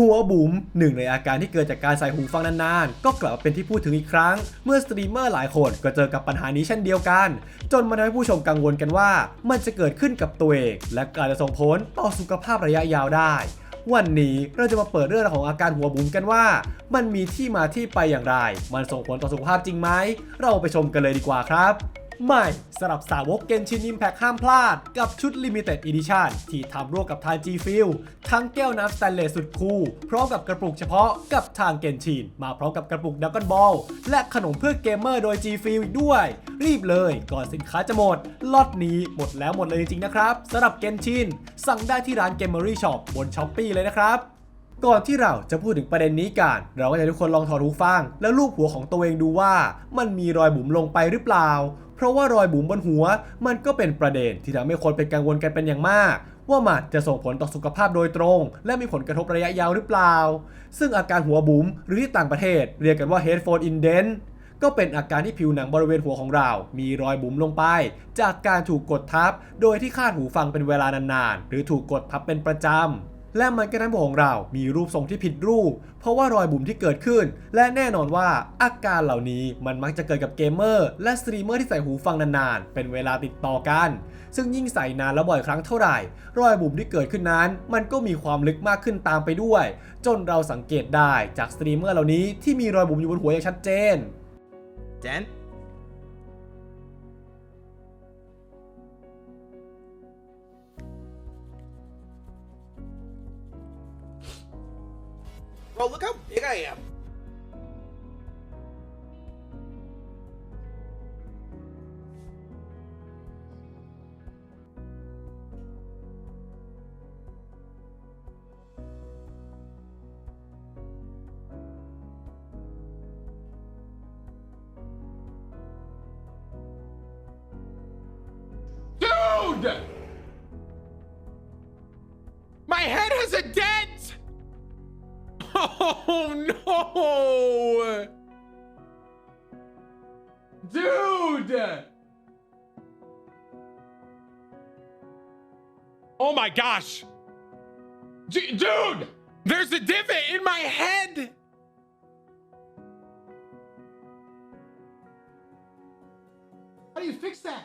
หัวบุ๋มหนึ่งในอาการที่เกิดจากการใส่หูฟังนานๆ ก็กลับมาเป็นที่พูดถึงอีกครั้ง เมื่อสตรีมเมอร์หลายคนก็เจอกับปัญหานี้เช่นเดียวกัน จนมันทำให้ผู้ชมกังวลกันว่า มันจะเกิดขึ้นกับตัวเองและการจะส่งผลต่อสุขภาพระยะยาวได้วันนี้เราจะมาเปิดเรื่องของอาการหัวบุ๋มกันว่า มันมีที่มาที่ไปอย่างไร มันส่งผลต่อสุขภาพจริงไหม เราไปชมกันเลยดีกว่าครับ ใหม่สำหรับสาวกเกนชิน i ิมแพ t ห้ามพลาด กับชุด Limited Edition ที่ทำร่วมกับทาง G f i l ทั้งแก้วน้ำสแตนเลสสุดคูลพร้อมกับกระปุกเฉพาะกับทางเกนชิน มาพร้อมกับกระปุกดักกันบอลและขนมเพื่อเกมเมอร์โดย G f i l อีกด้วย รีบเลยก่อนสินค้าจะหมดล็อตนี้หมดแล้วหมดเลยจริงๆนะครับสำหรับเกนชินสั่งได้ที่ร้าน Gamery Shop บน Shopee เลยนะครับ ก่อนที่เราจะพูดถึงประเด็นนี้กัน เราก็จะทุกคนลองถอดหูฟัง แล้วลูบหัวของตัวเองดูว่า มันมีรอยบุ๋มลงไปหรือเปล่า เพราะว่ารอยบุ๋มบนหัว มันก็เป็นประเด็นที่ทำให้คนเป็นกังวลกันเป็นอย่างมาก ว่ามันจะส่งผลต่อสุขภาพโดยตรง และมีผลกระทบระยะยาวหรือเปล่า ซึ่งอาการหัวบุ๋มหรือที่ต่างประเทศ เรียกกันว่า headphone indent ก็เป็นอาการที่ผิวหนังบริเวณหัวของเรา มีรอยบุ๋มลงไป จากการถูกกดทับ โดยที่คาดหูฟังเป็นเวลานานๆ หรือถูกกดทับเป็นประจำ และมันก็ทำให้ของเรามีรูปทรงที่ผิดรูป เพราะว่ารอยบุ๋มที่เกิดขึ้น และแน่นอนว่าอาการเหล่านี้มันมักจะเกิดกับเกมเมอร์และสตรีมเมอร์ที่ใส่หูฟังนานๆ เป็นเวลาติดต่อกัน ซึ่งยิ่งใส่นานและบ่อยครั้งเท่าไหร่ รอยบุ๋มที่เกิดขึ้นนั้น มันก็มีความลึกมากขึ้นตามไปด้วย จนเราสังเกตได้จากสตรีมเมอร์เหล่านี้ที่มีรอยบุ๋มอยู่บนหัวอย่างชัดเจน Dent? Bro, look how big I am. Dude! My head has a dent! Oh no! Dude! Oh my gosh! D- dude! There's a divot in my head! How do you fix that?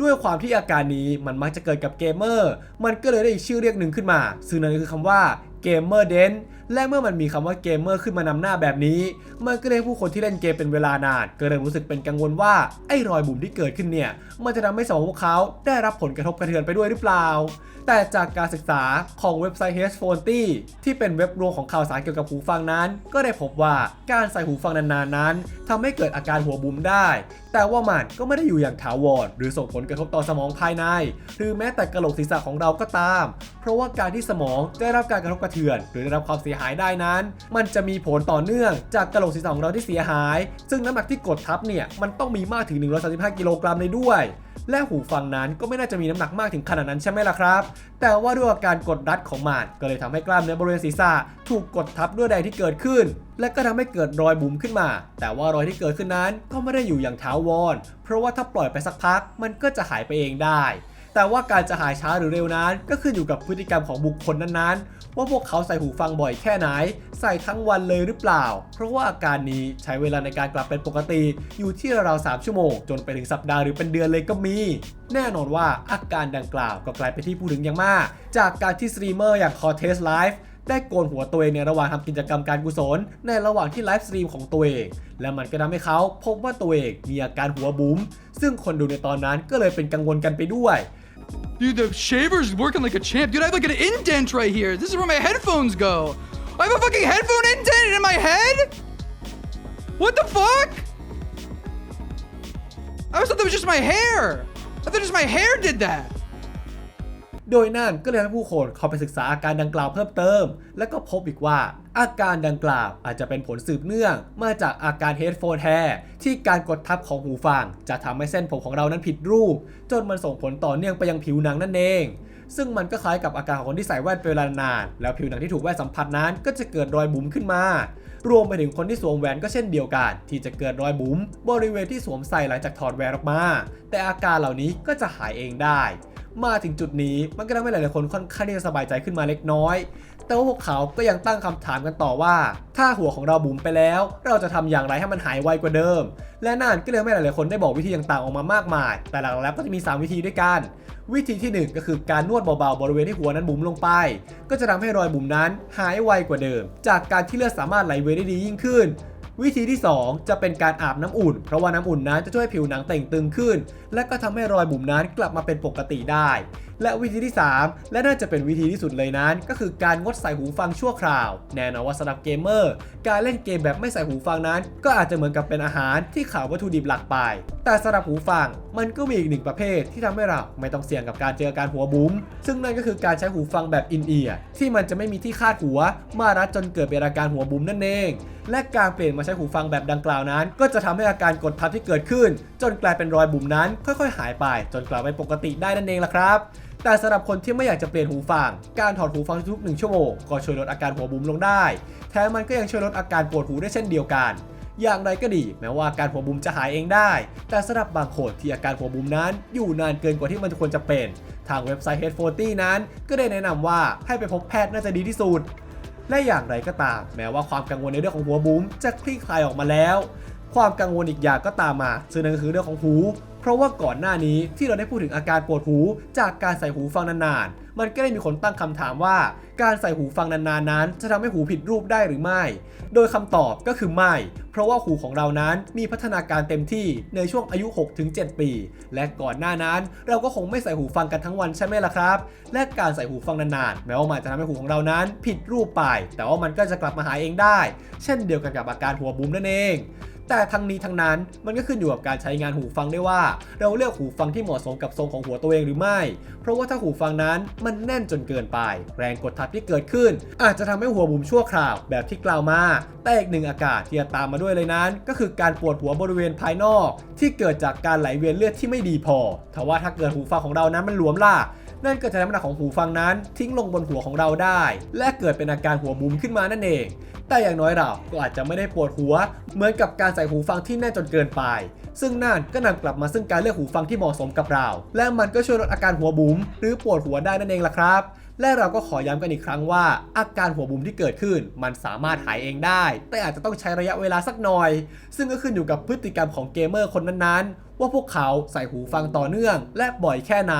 ด้วยความที่อาการนี้มันมักจะเกิดกับเกมเมอร์ มันก็เลยได้อีกชื่อเรียกหนึ่งขึ้นมา ซึ่งนั่นก็คือคำว่า เกมเมอร์เดนและเมื่อมันมีคำว่าเกมเมอร์ขึ้นมานำหน้าแบบนี้ มันก็เลยผู้คนที่เล่นเกมเป็นเวลานาน ก็เริ่มรู้สึกเป็นกังวลว่าไอ้รอยบุ๋มที่เกิดขึ้นเนี่ย มันจะทำให้สมองพวกเขาได้รับผลกระทบกระเทือนไปด้วยหรือเปล่า แต่จากการศึกษาของเว็บไซต์ h e a d p h o n e ที่เป็นเว็บรวมของข่าวสารเกี่ยวกับหูฟังนั้น ก็ได้พบว่าการใส่หูฟังนานๆนั้นทำให้เกิดอาการหัวบุ๋มได้ แต่ว่ามันก็ไม่ได้อยู่อย่างถาวรหรือส่งผลกระทบต่อสมองภายใน หรือแม้แต่กระโหลกศีรษะของเราก็ตาม เพราะว่าการที่สมองได้รับการกระทบกระเทือน หรือได้รับความเสียหายได้นั้น มันจะมีผลต่อเนื่องจากกระโหลกศีรษะของเราที่เสียหาย ซึ่งน้ำหนักที่กดทับเนี่ยมันต้องมีมากถึง 135 กิโลกรัมเลยด้วย และหูฟังนั้นก็ไม่น่าจะมีน้ำหนักมากถึงขนาดนั้นใช่ไหมล่ะครับ แต่ว่าด้วยอาการกดรัดของมันก็เลยทำให้กล้ามเนื้อบริเวณศีรษะถูกกดทับด้วยแรงที่เกิดขึ้น และก็ทำให้เกิดรอยบุ๋มขึ้นมา แต่ว่ารอยที่เกิดขึ้นนั้นก็ไม่ได้อยู่อย่างถาวร เพราะว่าถ้าปล่อยไปสักพัก มันก็จะหายไปเองได้แต่ว่าการจะหายช้าหรือเร็วนั้น ก็ขึ้นอยู่กับพฤติกรรมของบุคคลนั้นๆ ว่าพวกเขาใส่หูฟังบ่อยแค่ไหน ใส่ทั้งวันเลยหรือเปล่า เพราะว่าอาการนี้ใช้เวลาในการกลับเป็นปกติอยู่ที่ราวๆ3ชั่วโมง จนไปถึงสัปดาห์หรือเป็นเดือนเลยก็มี แน่นอนว่าอาการดังกล่าวก็กลายเป็นที่พูดถึงอย่างมาก จากการที่สตรีมเมอร์อย่าง Cortez Live ได้โกนหัวตัวเองในระหว่างทำกิจกรรมการกุศล ในระหว่างที่ไลฟ์สตรีมของตัวเอง และมันก็ทำให้เขาพบว่าตัวเองมีอาการหัวบุ๋มซึ่งคนดูในตอนนั้นก็เลยเป็นกังวลกันไปด้วย Dude, the shaver's working like a champ. Dude, I have like an indent right here. This is where my headphones go. I have a fucking headphone indent in my head? What the fuck? I always thought that was just my hair. I thought just my hair did that. โดยนั่นก็เลยให้ผู้คนเข้าไปศึกษาอาการดังกล่าวเพิ่มเติม และก็พบอีกว่า อาการดังกล่าวอาจจะเป็นผลสืบเนื่อง มาจากอาการ headphone hair ที่การกดทับของหูฟัง จะทำให้เส้นผมของเรานั้นผิดรูป จนมันส่งผลต่อเนื่องไปยังผิวหนังนั่นเอง ซึ่งมันก็คล้ายกับอาการของคนที่ใส่แว่นเป็นเวลานาน แล้วผิวหนังที่ถูกแว่นสัมผัสนั้น ก็จะเกิดรอยบุ๋มขึ้นมา รวมไปถึงคนที่สวมแหวนก็เช่นเดียวกัน ที่จะเกิดรอยบุ๋มบริเวณที่สวมใส่หลังจากถอดแหวนออกมา แต่อาการเหล่านี้ก็จะหายเองได้ มาถึงจุดนี้มันก็ทำให้หลายๆคนค่อนข้างที่จะสบายใจขึ้นมาเล็กน้อย แต่ว่าพวกเขาก็ยังตั้งคำถามกันต่อว่า ถ้าหัวของเราบุ๋มไปแล้ว เราจะทำอย่างไรให้มันหายไวกว่าเดิม และนั่นก็เลยทำให้หลายๆคนได้บอกวิธีต่างๆออกมามากมาย แต่หลักๆแล้วก็จะมี 3 วิธีด้วยกัน วิธีที่ 1 ก็คือการนวดเบาๆบริเวณที่หัวนั้นบุ๋มลงไป ก็จะทำให้รอยบุ๋มนั้นหายไวกว่าเดิม จากการที่เลือดสามารถไหลเวียนได้ดียิ่งขึ้น วิธีที่ 2 จะเป็นการอาบน้ำอุ่น เพราะว่าน้ำอุ่นนั้นจะช่วยให้ผิวหนังเต่งตึงขึ้น และก็ทำให้รอยบุ๋มนั้นกลับมาเป็นปกติได้และวิธีที่ 3 และน่าจะเป็นวิธีที่สุดเลยนั้น ก็คือการงดใส่หูฟังชั่วคราว แน่นอนว่าสำหรับเกมเมอร์การเล่นเกมแบบไม่ใส่หูฟังนั้น ก็อาจจะเหมือนกับเป็นอาหารที่ขาดวัตถุดิบหลักไป แต่สำหรับหูฟังมันก็มีอีกหนึ่งประเภทที่ทำให้เราไม่ต้องเสี่ยงกับการเจอการหัวบุ๋มซึ่งนั่นก็คือการใช้หูฟังแบบอินเอียร์ที่มันจะไม่มีที่คาดหัว มารัดจนเกิดเป็นอาการหัวบุ๋มนั่นเอง และการเปลี่ยนมาใช้หูฟังแบบดังกล่าวนั้น ก็จะทำให้อาการกดทับที่เกิดขึ้น จนกลายเป็นรอยบุ๋มนั้น ค่อยๆ หายไป จนกลับไปปกติได้นั่นเองล่ะครับ แต่สำหรับคนที่ไม่อยากจะเปลี่ยนหูฟัง การถอดหูฟังทุกหนึ่งชั่วโมงก็ช่วยลดอาการหัวบุ๋มลงได้ แถมมันก็ยังช่วยลดอาการปวดหูได้เช่นเดียวกัน อย่างไรก็ดี แม้ว่าอาการหัวบุ๋มจะหายเองได้ แต่สำหรับบางคนที่อาการหัวบุ๋มนั้น อยู่นานเกินกว่าที่มันควรจะเป็น ทางเว็บไซต์ Head40 นั้น ก็ได้แนะนำว่าให้ไปพบแพทย์น่าจะดีที่สุดและอย่างไรก็ตาม แม้ว่าความกังวลในเรื่องของหัวบุ๋มจะคลี่คลายออกมาแล้ว ความกังวลอีกอย่างก็ตามมาซึ่งนั่นก็คือเรื่องของหู เพราะว่าก่อนหน้านี้ที่เราได้พูดถึงอาการปวดหูจากการใส่หูฟังนานๆ มันก็ได้มีคนตั้งคำถามว่า การใส่หูฟังนานๆนั้น จะทำให้หูผิดรูปได้หรือไม่ โดยคำตอบก็คือไม่ เพราะว่าหูของเรานั้นมีพัฒนาการเต็มที่ในช่วงอายุ 6-7 ปี และก่อนหน้านั้น เราก็คงไม่ใส่หูฟังกันทั้งวันใช่ไหมล่ะครับ และการใส่หูฟังนานๆ แม้ว่ามันจะทำให้หูของเรานั้นผิดรูปไป แต่ว่ามันก็จะกลับมาหายเองได้ เช่นเดียวกันกับอาการหัวบุ้มนั่นเอง แต่ทั้งนี้ทั้งนั้นมันก็ขึ้นอยู่กับการใช้งานหูฟังได้ว่า เราเลือกหูฟังที่เหมาะสมกับทรงของหัวตัวเองหรือไม่ เพราะว่าถ้าหูฟังนั้นมันแน่นจนเกินไป แรงกดทับที่เกิดขึ้น อาจจะทำให้หัวบุ๋มชั่วคราวแบบที่กล่าวมาแต่อีกหนึ่งอาการที่จะตามมาด้วยเลยนั้น ก็คือการปวดหัวบริเวณภายนอก ที่เกิดจากการไหลเวียนเลือดที่ไม่ดีพอทว่าถ้าเกิดหูฟังของเรานั้นมันหลวมล่ะ นั่นก็จะทำให้น้ำหนักของหูฟังนั้นทิ้งลงบนหัวของเราได้ และเกิดเป็นอาการหัวบุ๋มขึ้นมานั่นเอง แต่อย่างน้อยเราก็อาจจะไม่ได้ปวดหัว เหมือนกับการใส่หูฟังที่แน่นจนเกินไป ซึ่งนั่นก็นำกลับมาซึ่งการเลือกหูฟังที่เหมาะสมกับเรา และมันก็ช่วยลดอาการหัวบุ๋มหรือปวดหัวได้นั่นเองล่ะครับและเราก็ขอย้ำกันอีกครั้งว่า อาการหัวบุ๋มที่เกิดขึ้น มันสามารถหายเองได้ แต่อาจจะต้องใช้ระยะเวลาสักหน่อย ซึ่งก็ขึ้นอยู่กับพฤติกรรมของเกมเมอร์คนนั้นๆ ว่าพวกเขาใส่หูฟังต่อเนื่อง และบ่อยแค่ไหน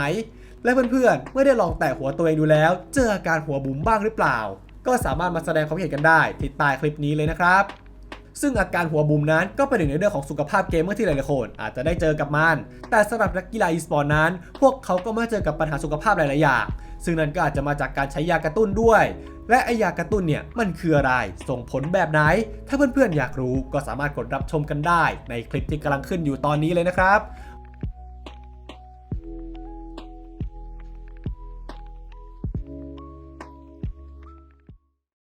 และเพื่อนๆ เมื่อได้ลองแตะหัวตัวเองดูแล้ว เจออาการหัวบุ๋มบ้างหรือเปล่า ก็สามารถมาแสดงความเห็นกันได้ที่ใต้คลิปนี้เลยนะครับ ซึ่งอาการหัวบุ๋มนั้นก็เป็นหนึ่งในเรื่องของสุขภาพเกมเมอร์ที่หลายๆคนอาจจะได้เจอกับมัน แต่สำหรับนักกีฬาอีสปอร์ตนั้น พวกเขาก็มาเจอกับปัญหาสุขภาพหลายๆอย่างซึ่งนั่นก็อาจจะมาจากการใช้ยากระตุ้นด้วย และไอยากระตุ้นเนี่ยมันคืออะไร ส่งผลแบบไหน ถ้าเพื่อนๆอยากรู้ก็สามารถกดรับชมกันได้ ในคลิปที่กำลังขึ้นอยู่ตอนนี้เลยนะครับ